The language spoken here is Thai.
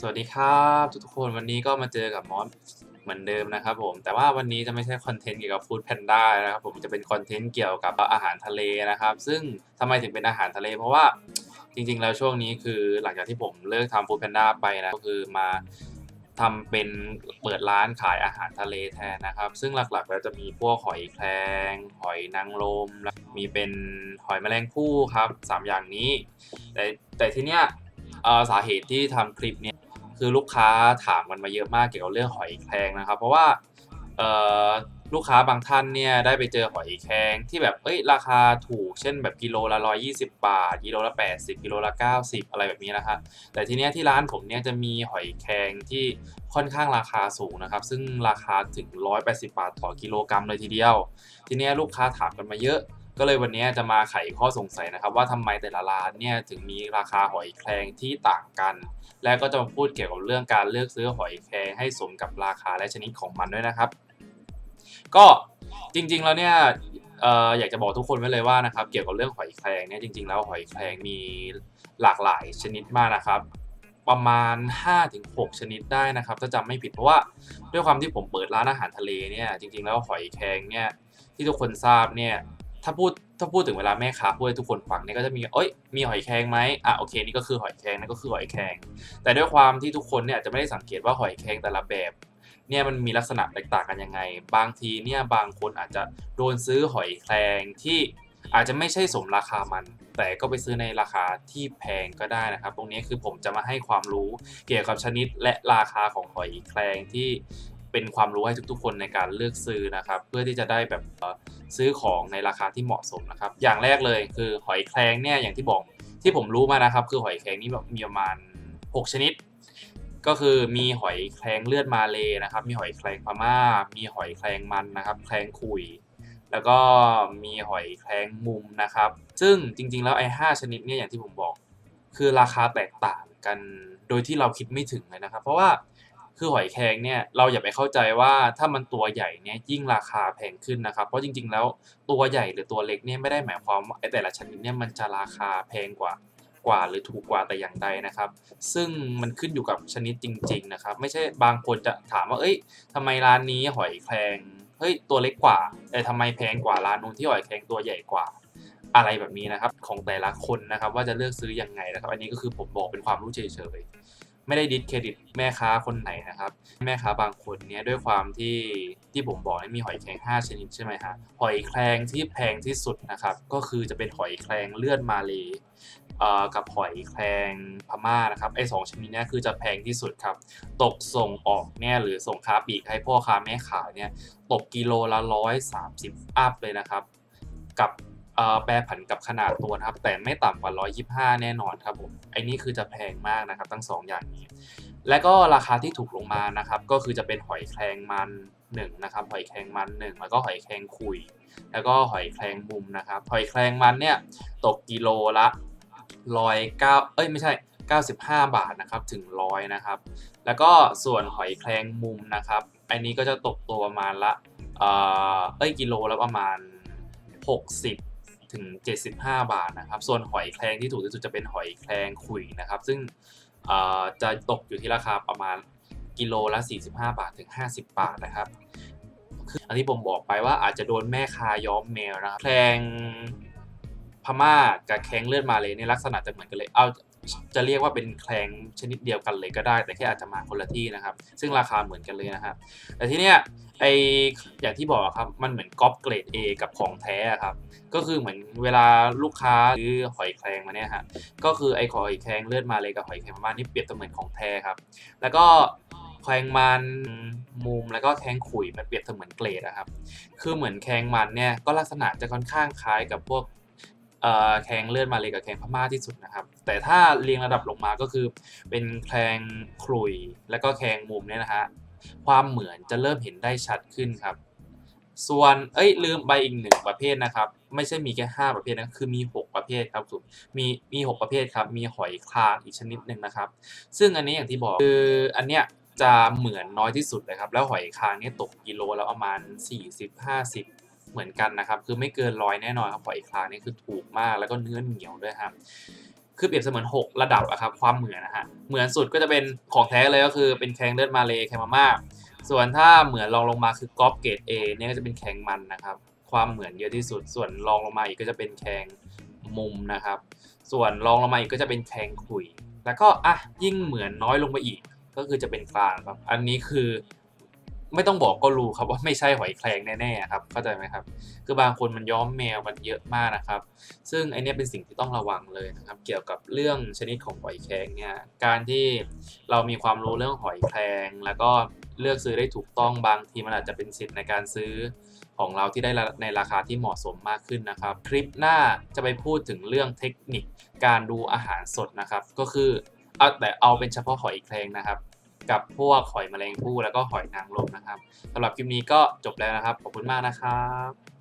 สวัสดีครับทุกคนวันนี้ก็มาเจอกับมอสเหมือนเดิมนะครับผมแต่ว่าวันนี้จะไม่ใช่คอนเทนต์เกี่ยวกับฟู้ดแพนด้านะครับผมจะเป็นคอนเทนต์เกี่ยวกับอาหารทะเลนะครับ ซึ่งทำไมถึงเป็นอาหารทะเล เพราะว่าจริงๆ แล้วช่วงนี้คือหลังจากที่ผมเลิกทำฟู้ดแพนด้าไปนะก็คือมาทำเป็นเปิดร้านขายอาหารทะเลแทนนะครับ ซึ่งหลักๆแล้วจะมีพวกหอยแครงหอยนางรมแล้วมีเป็นหอยแมลงภู่ครับสามอย่างนี้ แต่แต่ทีเนี้ยสาเหตุที่ทำคลิปเนี้ย คือลูกค้าถามกันมาเยอะมากเกี่ยวกับเรื่องหอยแครงนะครับ เพราะว่าลูกค้าบางท่านเนี่ยได้ไปเจอหอยแครงที่แบบเอ้ยราคาถูกเช่นแบบกิโลละ 120 บาทกิโลละ 80 กิโลละ 90 อะไรแบบนี้นะครับแต่ทีเนี้ยที่ร้านผมเนี่ยจะมีหอยแครงที่ค่อนข้างราคาสูงนะครับ ซึ่งราคาถึง 180 บาทต่อกิโลกรัมเลยทีเดียว ทีเนี้ยลูกค้าถามกันมาเยอะ ก็เลยวันนี้จะมาไขข้อสงสัยนะครับ ว่าทำไมแต่ละร้านเนี่ยถึงมีราคาหอยแครงที่ต่างกัน และก็จะมาพูดเกี่ยวกับเรื่องการเลือกซื้อหอยแครงให้สมกับราคาและชนิดของมันด้วยนะครับ ก็จริงๆแล้วเนี่ยเอ่ออยากจะบอกทุกคนไว้เลยว่านะครับเกี่ยวกับเรื่องหอยแครงเนี่ยจริงๆแล้วหอยแครงมีหลากหลายชนิดมากนะครับ ประมาณ 5-6 ชนิดได้นะครับ ถ้าจำไม่ผิดเพราะว่าด้วยความที่ผมเปิดร้านอาหารทะเลเนี่ยจริงๆแล้วหอยแครงเนี่ยที่ทุกคนทราบเนี่ย ถ้าพูดถ้าพูดถึงเวลาแม่ค้าพูดให้ทุกคนฟังเนี่ยก็จะมีเอ้ยมีหอยแครงไหมอะโอเคนี่ก็คือหอยแครงนั่นก็คือหอยแครงแต่ด้วยความที่ทุกคนเนี่ยอาจจะไม่ได้สังเกตว่าหอยแครงแต่ละแบบเนี่ยมันมีลักษณะแตกต่างกันยังไง บางทีเนี่ยบางคนอาจจะโดนซื้อหอยแครงที่อาจจะไม่ใช่สมราคามัน แต่ก็ไปซื้อในราคาที่แพงก็ได้นะครับ ตรงนี้คือผมจะมาให้ความรู้เกี่ยวกับชนิดและราคาของหอยแครงที่ เป็นความรู้ให้ทุกๆ คนในการเลือกซื้อนะครับ เพื่อที่จะได้แบบซื้อของในราคาที่เหมาะสมนะครับ อย่างแรกเลยคือหอยแครงเนี่ยอย่างที่บอกที่ผมรู้มานะครับ คือหอยแครงนี่แบบมีประมาณ 6 ชนิด ก็คือมีหอยแครงเลือดมาเลยนะครับ มีหอยแครงพม่า มีหอยแครงมันนะครับ แครงคุย แล้วก็มีหอยแครงมุมนะครับ ซึ่งจริง ๆ แล้วไอ้ห้าชนิดเนี่ยอย่างที่ผมบอก คือราคาแตกต่างกัน โดยที่เราคิดไม่ถึงเลยนะครับ เพราะว่า คือหอยแครงเนี่ยเราอย่าไปเข้าใจว่าถ้ามันตัวใหญ่เนี่ยยิ่งราคาแพงขึ้นนะครับเพราะจริง ๆ แล้วตัวใหญ่หรือตัวเล็กเนี่ยไม่ได้หมายความว่าไอ้แต่ละชนิดเนี่ยมันจะราคาแพงกว่ากว่าหรือถูกกว่าแต่อย่างใดนะครับ ซึ่งมันขึ้นอยู่กับชนิดจริง ๆ นะครับ ไม่ใช่บางคนจะถามว่า เอ้ยทำไมร้านนี้หอยแครงเฮ้ยตัวเล็กกว่าแต่ทำไมแพงกว่าร้านนู้นที่หอยแครงตัวใหญ่กว่าอะไรแบบนี้นะครับของแต่ละคนนะครับว่าจะเลือกซื้อยังไงนะครับ อันนี้ก็คือผมบอกเป็นความรู้เฉยๆ ไม่ได้ดิสเครดิตแม่ค้าคนไหนนะครับ แม่ค้าบางคนเนี่ยด้วยความที่ที่ผมบอกมีหอยแครง 5 ชนิดใช่ไหมฮะหอยแครงที่แพงที่สุดนะครับ ก็คือจะเป็นหอยแครงเลือดมาเลเอ่กับหอยแครงพม่านะครับไอ้สองชนิดเนี้คือจะแพงที่สุดครับ ตกส่งออกเนี่ยหรือส่งค้าปลีกให้พ่อค้าแม่ขายเนี่ยตกกิโลละร้อยสามสิบอัพเลยนะครับ กับ แปรผันกับขนาดตัวนะครับ แต่ไม่ต่ำกว่า 125 แน่นอนครับผมไอ้นี่คือจะแพงมากนะครับ ทั้งสองอย่างนี้ และก็ราคาที่ถูกลงมานะครับ ก็คือจะเป็นหอยแครงมันหนึ่งนะครับ หอยแครงมันหนึ่งแล้วก็หอยแครงคุย แล้วก็หอยแครงมุมนะครับ หอยแครงมันเนี่ยตกกิโลละร้อยเก้าเอ้ยไม่ใช่ 95 บาทนะครับถึงร้อยนะครับ แล้วก็ส่วนหอยแครงมุมนะครับ อันนี้ก็จะตกตัวประมาณละเอ่อเอ้ยกิโลละประมาณ 60 ถึง 75 บาทนะครับ ส่วนหอยแครงที่ถูกที่สุดจะเป็นหอยแครงขุยนะครับ ซึ่งเอ่อจะตกอยู่ที่ราคาประมาณกิโลละ 45 บาทถึง 50 บาทนะครับคืออันที่ผมบอกไปว่าอาจจะโดนแม่ค้าย้อมแมวนะครับแครงพม่ากับแครงเลือดมาเลยในลักษณะจะเหมือนกันเลย เอา จะเรียกว่าเป็นแครงชนิดเดียวกันเลยก็ได้ แต่แค่อาจจะมาคนละที่นะครับ ซึ่งราคาเหมือนกันเลยนะครับแต่ที่เนี้ยไออย่างที่บอกครับมันเหมือนก๊อปเกรด A กับของแท้ครับก็คือเหมือนเวลาลูกค้าซื้อหอยแครงมาเนี่ยฮะก็คือไอหอยแครงเลือดมาเลยกับหอยแครงพม่านี่เปรียบเสมือนของแท้ครับ แล้วก็แครงมันมุมแล้วก็แครงขุยมันเปรียบเสมือนเกรดอะครับ คือเหมือนแครงมันเนี่ยก็ลักษณะจะค่อนข้างคล้ายกับพวก แครงเลือดมาเลยกับแครงพม่าที่สุดนะครับ แต่ถ้าเรียงระดับลงมาก็คือ เป็นแครงขลุยแล้วก็แครงมุมเนี่ยนะฮะความเหมือนจะเริ่มเห็นได้ชัดขึ้นครับ ส่วนเอ้ยลืมไปอีกหนึ่งประเภทนะครับ ไม่ใช่มีแค่ห้าประเภทนะคือมีหกประเภทครับสุมีมีหกประเภทครับมีหอยคลางอีกชนิดหนึ่งนะครับ ซึ่งอันนี้อย่างที่บอกคืออันเนี้ยจะเหมือนน้อยที่สุดเลยครับ แล้วหอยคางเนี่ยตกกิโลแล้วประมาณ 40-50 เหมือนกันนะครับ คือไม่เกินร้อยแน่นอนครับหอยคางนี่คือถูกมากแล้วก็เนื้อเหนียวด้วยครับคือเปรียบเสมือน 6 ระดับอะครับความเหมือนนะฮะเหมือนสุดก็จะเป็นของแท้เลยก็คือเป็นแคงเลือดมาเลยแคงมาม่าส่วนถ้าเหมือนรองลงมาคือกอล์ฟเกรด A เนี่ยก็จะเป็นแคงมันนะครับความเหมือนเยอะที่สุด ส่วนรองลงมาอีกก็จะเป็นแคงมุมนะครับ ส่วนรองลงมาอีกก็จะเป็นแคงขุย แล้วก็อะยิ่งเหมือนน้อยลงไปอีกก็คือจะเป็นกลางครับ อันนี้คือ ไม่ต้องบอกก็รู้ครับว่าไม่ใช่หอยแครงแน่ๆครับเข้าใจไหมครับ คือบางคนมันย้อมแมวมันเยอะมากนะครับ ซึ่งไอเนี้ยเป็นสิ่งที่ต้องระวังเลยนะครับ เกี่ยวกับเรื่องชนิดของหอยแครงเนี่ยการที่เรามีความรู้เรื่องหอยแครงแล้วก็เลือกซื้อได้ถูกต้องบางทีมันอาจจะเป็นสิทธิ์ในการซื้อของเราที่ได้ในราคาที่เหมาะสมมากขึ้นนะครับ คลิปหน้าจะไปพูดถึงเรื่องเทคนิคการดูอาหารสดนะครับ ก็คือเอาแต่เอาเป็นเฉพาะหอยแครงนะครับ กับพวกหอยแมลงภู่แล้วก็หอยนางรมนะครับสำหรับคลิปนี้ก็จบแล้วนะครับ ขอบคุณมากนะครับ